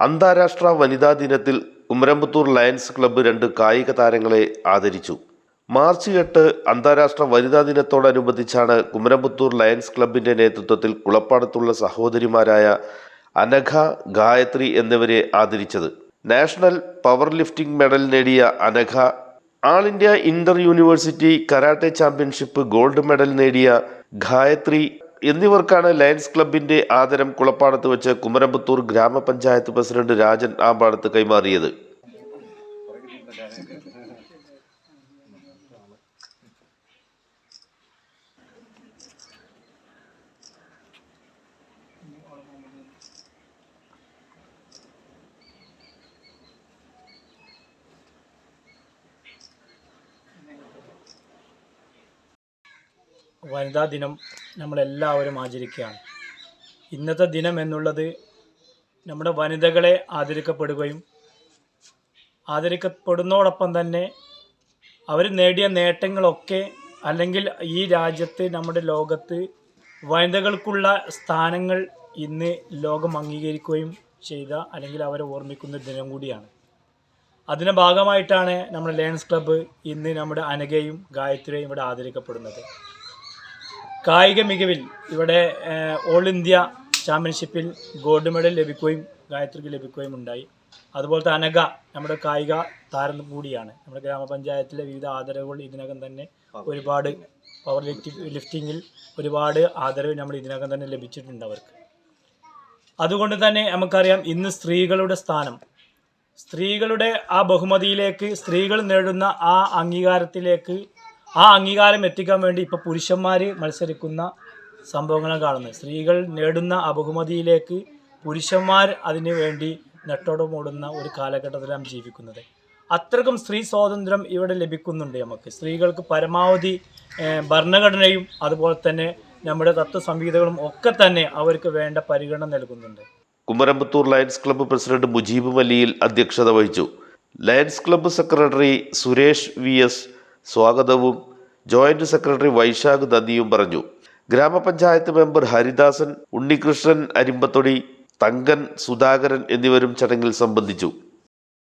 അന്താരാഷ്ട്ര വനിതാ ദിനത്തിൽ ഉമരമ്പത്തൂർ ലയൺസ് ക്ലബ്ബ് രണ്ട് കായിക താരങ്ങളെ ആദരിച്ചു. മാർച്ച് എട്ട് അന്താരാഷ്ട്ര വനിതാ ദിനത്തോടനുബന്ധിച്ചാണ് കുമരമ്പത്തൂർ ലയൺസ് ക്ലബിന്റെ നേതൃത്വത്തിൽ കുളപ്പാടത്തുള്ള സഹോദരിമാരായ അനഘ ഗായത്രി എന്നിവരെ ആദരിച്ചത്. നാഷണൽ പവർ ലിഫ്റ്റിംഗ് മെഡൽ നേടിയ Anagha all India inter university karate championship gold medal നേടിയ ഗായത്രി എന്നിവർക്കാണ് ലയൺസ് ക്ലബിന്റെ ആദരം കുളപ്പാടത്ത് വെച്ച് കുമരമ്പത്തൂർ ഗ്രാമപഞ്ചായത്ത് പ്രസിഡന്റ് രാജൻ ആമ്പാടത്ത് കൈമാറിയത്. വനിതാ ദിനം നമ്മളെല്ലാവരും ആചരിക്കുകയാണ്. ഇന്നത്തെ ദിനം എന്നുള്ളത് നമ്മുടെ വനിതകളെ ആദരിക്കപ്പെടുകയും ആദരിക്കപ്പെടുന്നതോടൊപ്പം തന്നെ അവർ നേടിയ നേട്ടങ്ങളൊക്കെ അല്ലെങ്കിൽ ഈ രാജ്യത്ത് നമ്മുടെ ലോകത്ത് വനിതകൾക്കുള്ള സ്ഥാനങ്ങൾ ഇന്ന് ലോകം അംഗീകരിക്കുകയും ചെയ്ത അല്ലെങ്കിൽ അവരെ ഓർമ്മിക്കുന്ന ദിനം കൂടിയാണ്. അതിന്റെ ഭാഗമായിട്ടാണ് നമ്മുടെ ലയൺസ് ക്ലബ്ബ് ഇന്ന് നമ്മുടെ അനഘയും ഗായത്രിയും ഇവിടെ ആദരിക്കപ്പെടുന്നത്. കായിക മികവിൽ ഇവിടെ ഓൾ ഇന്ത്യ ചാമ്പ്യൻഷിപ്പിൽ ഗോൾഡ് മെഡൽ ലഭിക്കുകയും ഗായത്രിക്ക് ലഭിക്കുകയും ഉണ്ടായി. അതുപോലത്തെ അനഘ നമ്മുടെ കായിക താരം കൂടിയാണ്. നമ്മുടെ ഗ്രാമപഞ്ചായത്തിലെ വിവിധ ആദരവുകൾ ഇതിനകം തന്നെ ഒരുപാട് പവർ ലിഫ്റ്റി ലിഫ്റ്റിങ്ങിൽ ഒരുപാട് ആദരവ് നമ്മൾ ഇതിനകം തന്നെ ലഭിച്ചിട്ടുണ്ട് അവർക്ക്. അതുകൊണ്ട് തന്നെ നമുക്കറിയാം ഇന്ന് സ്ത്രീകളുടെ സ്ഥാനം. സ്ത്രീകളുടെ ആ ബഹുമതിയിലേക്ക് സ്ത്രീകൾ നേടുന്ന ആ അംഗീകാരത്തിലേക്ക് ആ അംഗീകാരം എത്തിക്കാൻ വേണ്ടി ഇപ്പോൾ പുരുഷന്മാർ മത്സരിക്കുന്ന സംഭവങ്ങളാണ് കാണുന്നത്. സ്ത്രീകൾ നേടുന്ന അബഹുമതിയിലേക്ക് പുരുഷന്മാർ അതിനു വേണ്ടി നെട്ടോടമോടുന്ന ഒരു കാലഘട്ടത്തിലാണ് ജീവിക്കുന്നത്. അത്രക്കും സ്ത്രീ സ്വാതന്ത്ര്യം ഇവിടെ ലഭിക്കുന്നുണ്ട് നമുക്ക്. സ്ത്രീകൾക്ക് പരമാവധി ഭരണഘടനയും അതുപോലെ തന്നെ നമ്മുടെ തത്വസംഹിതകളും ഒക്കെ തന്നെ അവർക്ക് വേണ്ട പരിഗണന നൽകുന്നുണ്ട്. Kumaramputhur lions club president Mujeeb മലിയിൽ അധ്യക്ഷത വഹിച്ചു. Lions club secretary Suresh V S സ്വാഗതവും ജോയിന്റ് സെക്രട്ടറി വൈശാഖ് നന്ദിയും പറഞ്ഞു. ഗ്രാമപഞ്ചായത്ത് മെമ്പർ ഹരിദാസൻ ഉണ്ണികൃഷ്ണൻ അരിമ്പത്തൊടി തങ്കൻ സുധാകരൻ എന്നിവരും ചടങ്ങിൽ സംബന്ധിച്ചു.